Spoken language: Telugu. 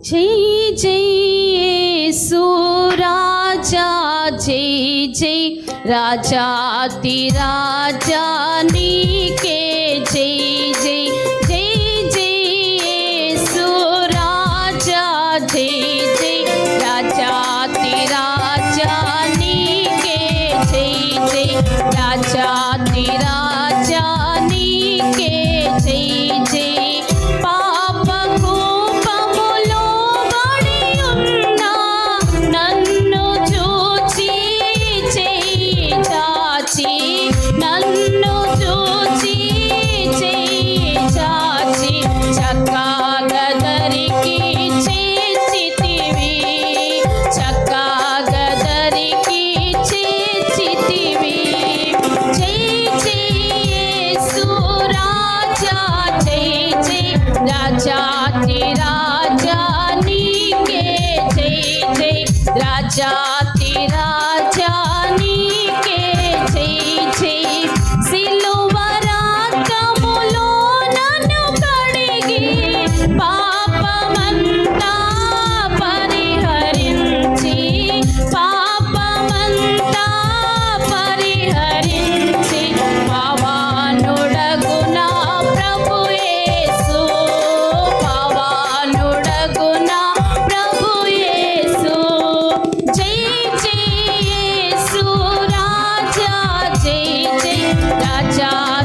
జై జై రాజా జై జై రాజాతి రాజా నీ sei Raja, raja, ni ke che che, raja. Tacha.